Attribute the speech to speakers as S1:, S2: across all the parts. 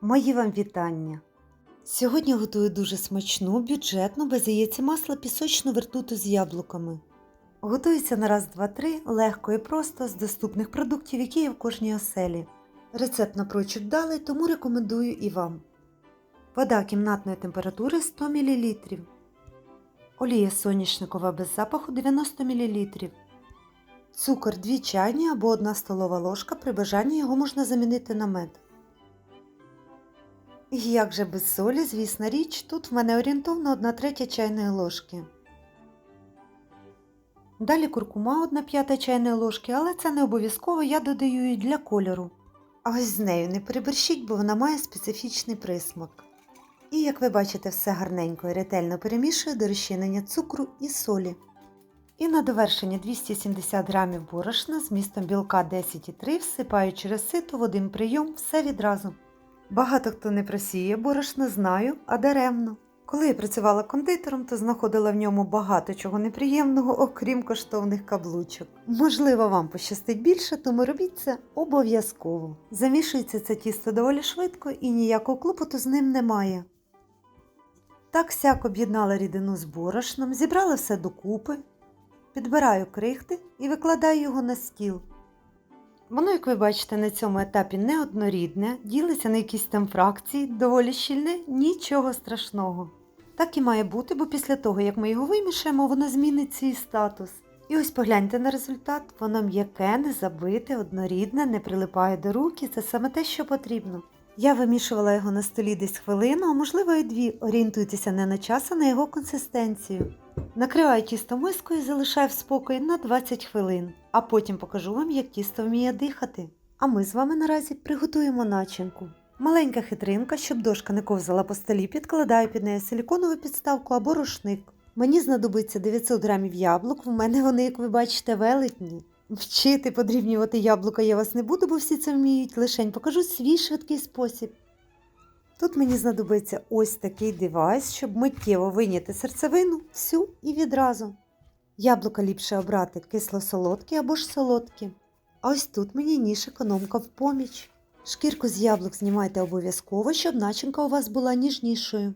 S1: Мої вам вітання! Сьогодні готую дуже смачну, бюджетну, без яєць масла пісочну вертуту з яблуками. Готується на раз, два, три, легко і просто з доступних продуктів, які є в кожній оселі. Рецепт напрочуд вдалий, тому рекомендую і вам. Вода кімнатної температури 100 мл. Олія соняшникова без запаху 90 мл. Цукор 2 чайні або 1 столова ложка. При бажанні його можна замінити на мед. Як же без солі, звісна річ, тут в мене орієнтовно 1 третя чайної ложки. Далі куркума 1 п'ята чайної ложки, але це не обов'язково, я додаю її для кольору. А ось з нею не переборщіть, бо вона має специфічний присмак. І як ви бачите, все гарненько і ретельно перемішую до розчинення цукру і солі. І на довершення 270 г борошна з містом білка 10,3 всипаю через сито в один прийом все відразу. Багато хто не просіє борошно, знаю, а даремно. Коли я працювала кондитером, то знаходила в ньому багато чого неприємного, окрім коштовних каблучок. Можливо, вам пощастить більше, тому робіть це обов'язково. Замішується це тісто доволі швидко і ніякого клопоту з ним немає. Так сяк об'єднала рідину з борошном, зібрала все докупи, підбираю крихти і викладаю його на стіл. Воно, як ви бачите, на цьому етапі неоднорідне, ділиться на якісь там фракції, доволі щільне, нічого страшного. Так і має бути, бо після того, як ми його вимішаємо, воно змінить свій статус. І ось погляньте на результат, воно м'яке, не забите, однорідне, не прилипає до рук, і це саме те, що потрібно. Я вимішувала його на столі десь хвилину, а можливо і дві. Орієнтуйтеся не на час, а на його консистенцію. Накриваю тісто мискою і залишаю в спокої на 20 хвилин, а потім покажу вам, як тісто вміє дихати. А ми з вами наразі приготуємо начинку. Маленька хитринка, щоб дошка не ковзала по столі, підкладаю під неї силіконову підставку або рушник. Мені знадобиться 900 грамів яблук, в мене вони, як ви бачите, велетні. Вчити подрібнювати яблука я вас не буду, бо всі це вміють, лишень покажу свій швидкий спосіб. Тут мені знадобиться ось такий девайс, щоб миттєво вийняти серцевину всю і відразу. Яблука ліпше обрати кисло-солодкі або ж солодкі. А ось тут мені ніж економка в поміч. Шкірку з яблук знімайте обов'язково, щоб начинка у вас була ніжнішою.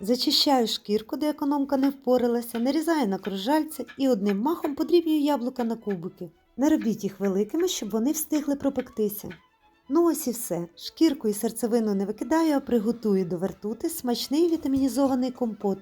S1: Зачищаю шкірку, де економка не впоралася, нарізаю на кружальці і одним махом подрібнюю яблука на кубики. Не робіть їх великими, щоб вони встигли пропектися. Ну ось і все. Шкірку і серцевину не викидаю, а приготую до вертути смачний вітамінізований компот.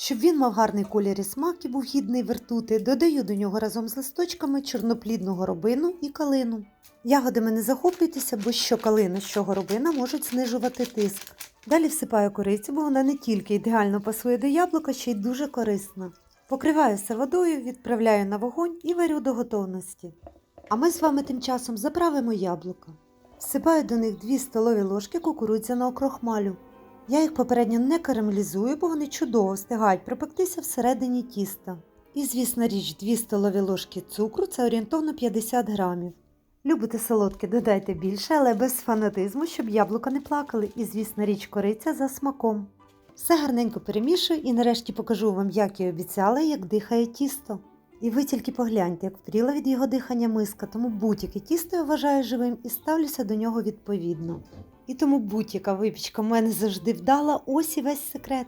S1: Щоб він мав гарний колір і смак і був гідний вертути, додаю до нього разом з листочками чорноплідного робину і калину. Ягодами не захоплюйтеся, бо що калина, що горобина можуть знижувати тиск. Далі всипаю корицю, бо вона не тільки ідеально пасує до яблука, ще й дуже корисна. Покриваю все водою, відправляю на вогонь і варю до готовності. А ми з вами тим часом заправимо яблука. Всипаю до них 2 столові ложки кукурудзяного крохмалю. Я їх попередньо не карамелізую, бо вони чудово встигають пропектися всередині тіста. І, звісно річ, 2 столові ложки цукру це орієнтовно 50 грамів. Любите солодке, додайте більше, але без фанатизму, щоб яблука не плакали, і, звісно річ, кориця за смаком. Все гарненько перемішую і нарешті покажу вам, як і обіцяла, як дихає тісто. І ви тільки погляньте, як втріла від його дихання миска, тому будь-яке тісто я вважаю живим і ставлюся до нього відповідно. І тому будь-яка випічка в мене завжди вдала, ось і весь секрет.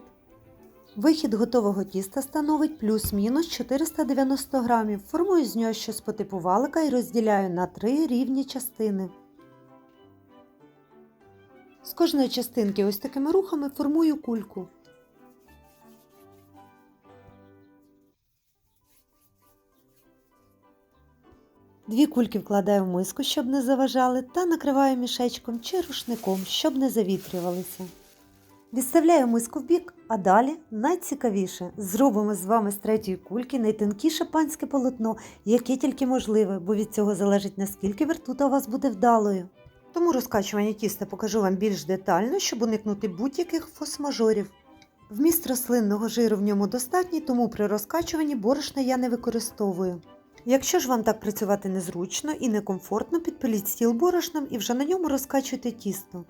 S1: Вихід готового тіста становить плюс-мінус 490 грамів. Формую з нього щось по типу валика і розділяю на три рівні частини. З кожної частинки ось такими рухами формую кульку. Дві кульки вкладаю в миску, щоб не заважали, та накриваю мішечком чи рушником, щоб не завітрювалися. Відставляю миску в бік, а далі найцікавіше зробимо з вами з третьої кульки найтонкіше панське полотно, яке тільки можливе, бо від цього залежить наскільки вертута у вас буде вдалою. Тому розкачування тіста покажу вам більш детально, щоб уникнути будь-яких фосмажорів. Вміст рослинного жиру в ньому достатній, тому при розкачуванні борошна я не використовую. Якщо ж вам так працювати незручно і некомфортно, підпиліть стіл борошном і вже на ньому розкачуйте тісто.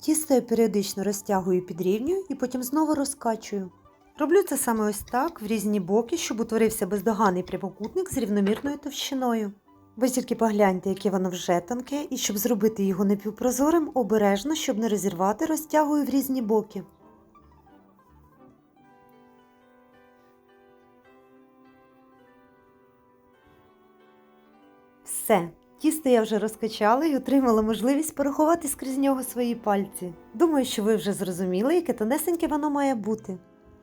S1: Тісто я періодично розтягую підрівнюю і потім знову розкачую. Роблю це саме ось так, в різні боки, щоб утворився бездоганний прямокутник з рівномірною товщиною. Ви тільки погляньте, яке воно вже тонке, і щоб зробити його напівпрозорим, обережно, щоб не розірвати, розтягую в різні боки. Все, тісто я вже розкачала і отримала можливість порахувати скрізь нього свої пальці. Думаю, що ви вже зрозуміли, яке тонесеньке воно має бути.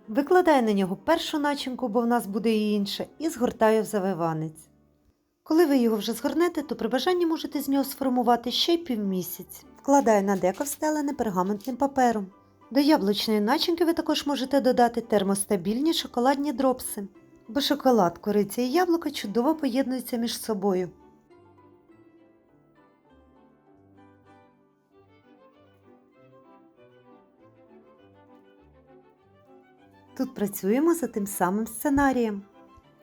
S1: Викладаю на нього першу начинку, бо в нас буде і інше, і згортаю в завиванець. Коли ви його вже згорнете, то при бажанні можете з нього сформувати ще й півмісяць. Вкладаю на деко встелене пергаментним папером. До яблучної начинки ви також можете додати термостабільні шоколадні дропси, бо шоколад, кориця і яблука чудово поєднуються між собою. Тут працюємо за тим самим сценарієм.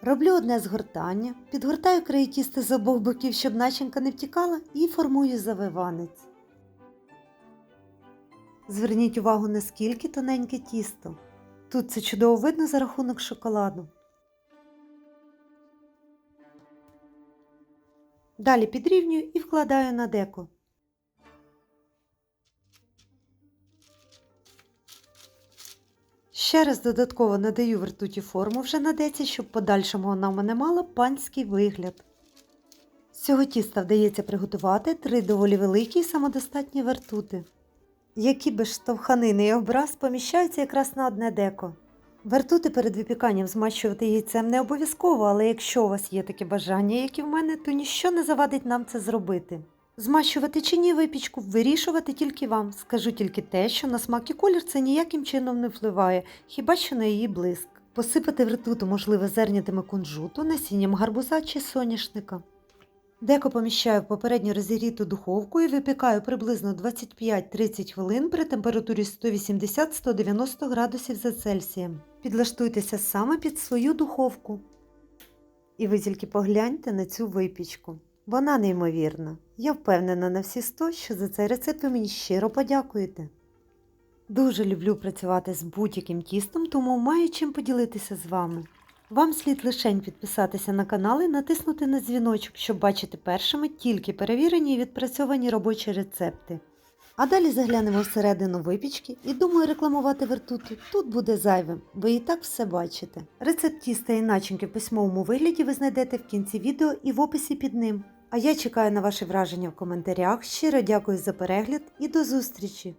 S1: Роблю одне згортання, підгортаю краї тіста з обох боків, щоб начинка не втікала, і формую завиванець. Зверніть увагу, наскільки тоненьке тісто. Тут це чудово видно за рахунок шоколаду. Далі підрівнюю і вкладаю на деко. Ще раз додатково надаю вертуті форму вже на деці, щоб подальшому вона в мене мала панський вигляд. З цього тіста вдається приготувати три доволі великі і самодостатні вертути, які без штовханини і образ поміщаються якраз на одне деко. Вертути перед випіканням змащувати яйцем не обов'язково, але якщо у вас є таке бажання, як і в мене, то ніщо не завадить нам це зробити. Змащувати чи ні випічку вирішувати тільки вам. Скажу тільки те, що на смак і колір це ніяким чином не впливає, хіба що на її блиск. Посипати вертуту можливо зернятими кунжуту, насінням гарбуза чи соняшника. Деко поміщаю в попередньо розігріту духовку і випікаю приблизно 25-30 хвилин при температурі 180-190 градусів за Цельсієм. Підлаштуйтеся саме під свою духовку. І ви тільки погляньте на цю випічку. Вона неймовірна. Я впевнена на всі 100, що за цей рецепт ви мені щиро подякуєте. Дуже люблю працювати з будь-яким тістом, тому маю чим поділитися з вами. Вам слід лишень підписатися на канал і натиснути на дзвіночок, щоб бачити першими тільки перевірені і відпрацьовані робочі рецепти. А далі заглянемо всередину випічки і думаю, рекламувати вертуту тут буде зайвим, ви і так все бачите. Рецепт тіста і начинки в письмовому вигляді ви знайдете в кінці відео і в описі під ним. А я чекаю на ваші враження в коментарях. Щиро дякую за перегляд і до зустрічі!